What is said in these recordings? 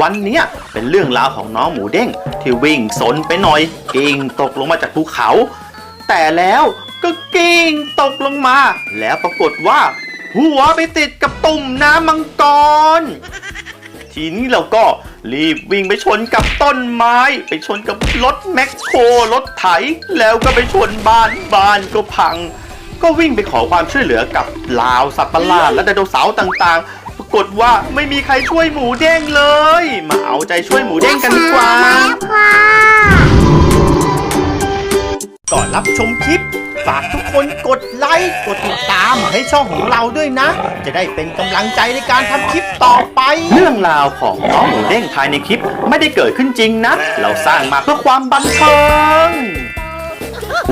วันนี้เป็นเรื่องราวของน้องหมูเด้งที่วิ่งสนไปหน่อยกิ่งตกลงมาจากภูเขา แต่แล้วก็กิ่งตกลงมา แล้วปรากฏว่า หัวไปติดกับตุ่มน้ำมังกร ทีนี้เราก็รีบวิ่งไปชนกับต้นไม้ ไปชนกับรถแมคโครรถไถ แล้วก็ไปชนบ้านบ้านก็พัง ก็วิ่งไปขอความช่วยเหลือกับลาวสัตว์ประหลาดและไดโนเสาร์ต่างๆ กฏว่าไม่มีใครช่วยหมูเด้งเลย มาเอาใจช่วยหมูเด้งกันดีกว่าแล้วค่ะก่อนรับชมคลิป ฝากทุกคนกดไลค์ กดติดตามให้ช่องของเราด้วยนะ จะได้เป็นกำลังใจในการทำคลิปต่อไป เรื่องราวของน้องหมูเด้งภายในคลิปไม่ได้เกิดขึ้นจริงนะ เราสร้างมาเพื่อความบันเทิง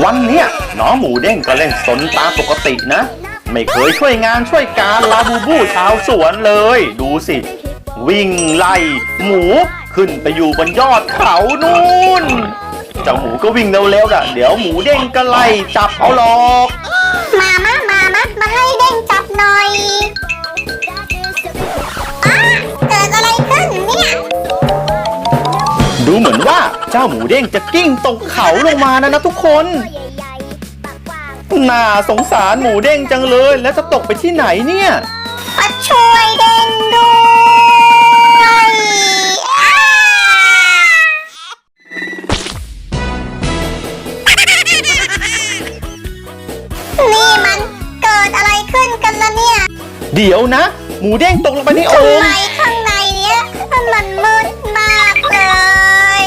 วันเนี้ยน้องหมูเด้งก็เล่นสนตามปกตินะ ไม่เคยช่วยงานช่วยการลาบูบูชาวสวนเลย ดูสิ วิ่งไล่หมูขึ้นไปอยู่บนยอดเขานู่นเจ้าหมูก็วิ่งเร็วๆน่ะ เดี๋ยวหมูเด้งก็ไล่จับเอาหรอกมามามามามาให้เด้งจับหน่อยอ้าเกิดอะไรขึ้นเนี่ย ดูเหมือนว่าเจ้าหมูเด้งจะกิ้งตกเขาลงมานะนะทุกคน น่าสงสารหมูเด้งจังเลย แล้วจะตกไปที่ไหนเนี่ย มาช่วยเด้งด้วยอ้านี่มันเกิดอะไรขึ้นกันล่ะเนี่ยเดี๋ยวนะ หมูเด้งตกลงไปในโอ่ทำงไมข้างในเนี้ยมันมืดมากเลย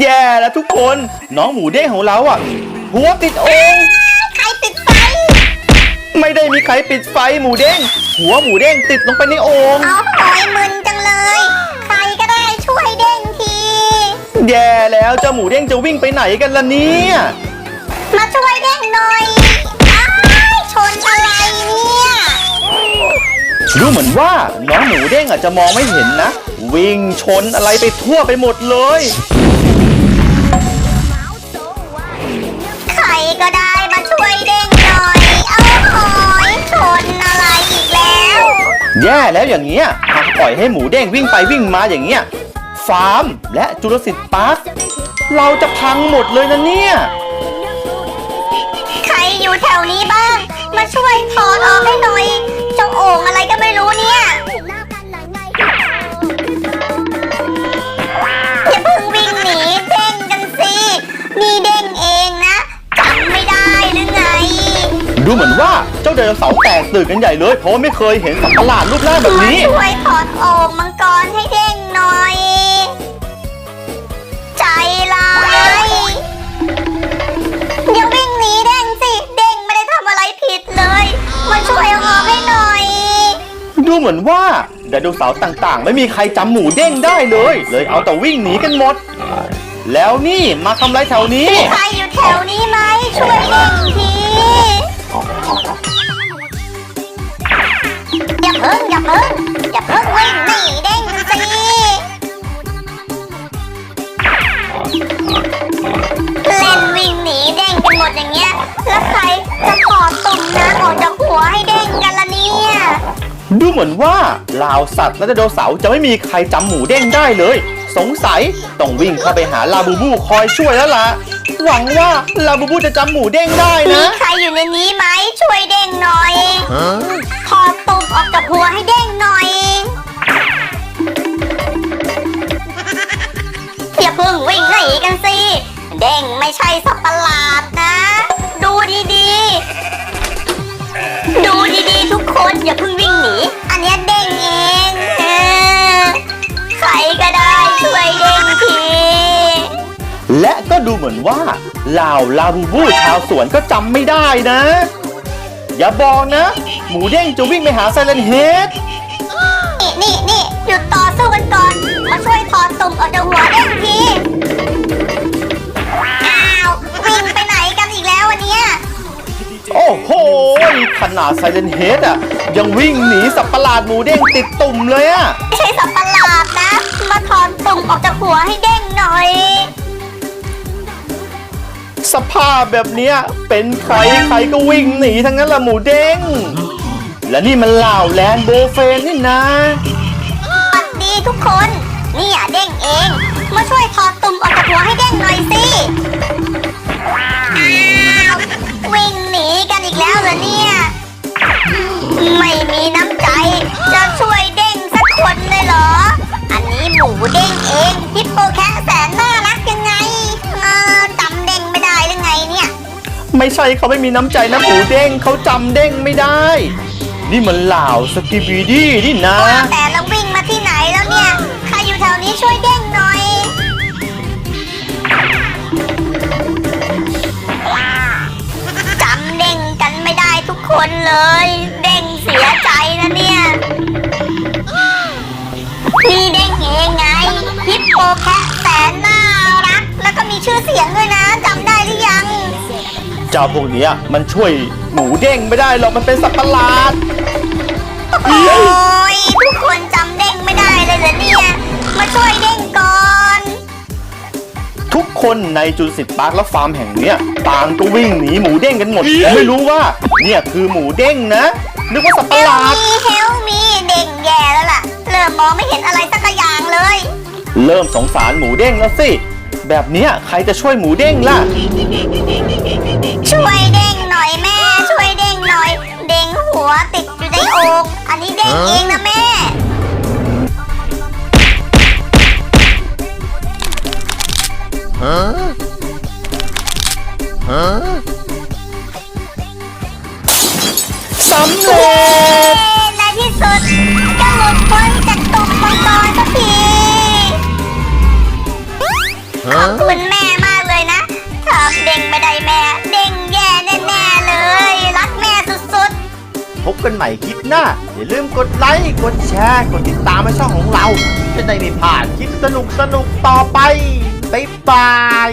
แย่แล้วทุกคน น้องหมูเด้งของเราอะ หัวติดโอ่งใครปิดไฟ ไม่ได้มีใครปิดไฟหมูเด้ง หัวหมูเด้งติดลงไปในโอ่ง เอาหอยมึนจังเลย ใครก็ได้ช่วยเด้งที แย่แล้วเจ้าหมูเด้งจะวิ่งไปไหนกันล่ะเนี่ย มาช่วยเด้งหน่อยอ้ายชนอะไรเนี่ย ดูเหมือนว่าน้องหมูเด้งอาจจะมองไม่เห็นนะ วิ่งชนอะไรไปทั่วไปหมดเลย ใครก็ได้ เอาหอยชนอะไรอีกแล้ว แย่แล้วอย่างเงี้ยหากปล่อยให้หมูเด้งวิ่งไปวิ่งมาอย่างเงี้ย ฟาร์มและจุลสิทธิ์พาร์คเราจะพังหมดเลยนะเนี่ย ใครอยู่แถวนี้บ้าง ดูเหมือนว่าเจ้าไดโนเสาร์แตกตื่นกันใหญ่เลย เพราะว่าไม่เคยเห็นสัตว์ประหลาดรูปร่างแบบนี้มาช่วยถอดโอ่งมังกรให้เด้งหน่อย ใจร้ายอย่าวิ่งหนีเด้งสิ เด้งไม่ได้ทำอะไรผิดเลย มาช่วยเอาออกให้หน่อย ดูเหมือนว่าไดโนเสาร์ต่างๆ ไม่มีใครจำหมูเด้งได้เลย เลยเอาแต่วิ่งหนีกันหมด แล้วนี่มาทำไรแถวนี้ ใครอยู่แถวนี้ไหมช่วยเด้งที อย่าเพิ่งอย่าเพิ่งอย่าเพิ่งวิ่งหนีเด้งสิเล่นวิ่งหนีเด้งกันหมดอย่างเงี้ย แล้วใครจะถอตุ่มน้ำออกจากหัวให้เด้งกันละเนี่ยดูเหมือนว่าลาวสัตว์และไดโนเสาร์จะไม่มีใครจำหมูเด้งได้เลย สงสัย ต้องวิ่งเข้าไปหาลาบูบูคอยช่วยแล้วล่ะ หวังว่าลาบูบูจะจำหมูเด้งได้มีนะ ใครอยู่ในนี้ไหมช่วยเด้งหน่อยถอตุ่มออกจากหัวให้เด้งหน่อยอย่าเพิ่งวิ่งหนีกันสิ เด้งไม่ใช่สัตว์ประหลาดนะ ดูดีๆ ดูดีๆ ทุกคนอย่าเพิ่งวิ่งหนี ก็ดูเหมือนว่าลาวลาบูบูชาวสวนก็จำไม่ได้นะ อย่าบอกนะ หมูเด้งจะวิ่งไปหาไซเลนเฮดนี่นี่นี่หยุดต่อสู้กันก่อน มาช่วยถอดตุ่มออกจากหัวเด้งที อ้าววิ่งไปไหนกันอีกแล้ววันเนี้ยโอ้โหขนาดไซเลนเฮดอะ ยังวิ่งหนีสับประหลาดหมูเด้งติดตุ่มเลยอะ ไม่ใช่สัตว์ประหลาดนะ มาถอนตุ่มออกจากหัวให้เด้งหน่อย สภาพแบบเนี้ยเป็นใครใครก็วิ่งหนีทั้งนั้นละหมูเด้ง และนี่มันเหล่าแลนโบเฟนนี่นะ สวัสดีทุกคนฉเอง มาช่วยถอดตุ่มออกจากหัวให้เด้งหน่อยสิ ไม่ใช่เขาไม่มีน้ำใจนะหมูเด้งเขาจำเด้งไม่ได้ นี่มันเหล่าสกิบีดี้นี่นะ ว่าแต่เราวิ่งมาที่ไหนแล้วเนี่ย ใครอยู่แถวนี้ช่วยเด้งหน่อย จำเด้งกันไม่ได้ทุกคนเลย เด้งเสียใจนะเนี่ยพี่เด้งเองไงฮิปโปแคะแสนน่ารัก แล้วก็มีชื่อเสียงด้วยนะจำได้หรือยัง เจ้าพวกเนี้ยมันช่วยหมูเด้งไม่ได้หรอกมันเป็นสัตว์ประหลาด โอ้ยทุกคนจำเด้งไม่ได้เลยเหรอเนี่ย มาช่วยเด้งก่อน ทุกคนในจุลสิทธิ์ปาร์คและฟาร์มแห่งเนี้ยต่างก็วิ่งหนีหมูเด้งกันหมดผมไม่รู้ว่า เนี่ยคือหมูเด้งนะ นึกว่าสัตว์เฮประหลลาด มีเฮลมีเด้งแย่แล้วล่ะ เริ่มมองไม่เห็นอะไรสักอย่างเลย เริ่มสงสารหมูเด้งแล้วสิ แบบเนี้ยใครจะช่วยหมูเด้งล่ะ เด้งเองนะแม่สำเร็เย้จในที่สุดก็หลุดพ้นจากตุ่มมังกรสักที ขอบคุณ พบกันใหม่คลิปหน้า อย่าลืมกดไลค์กดแชร์กดติดตามให้ช่องของเรา จะได้ไม่พลาดคลิปสนุกสนุกต่อไปบ๊ายบาย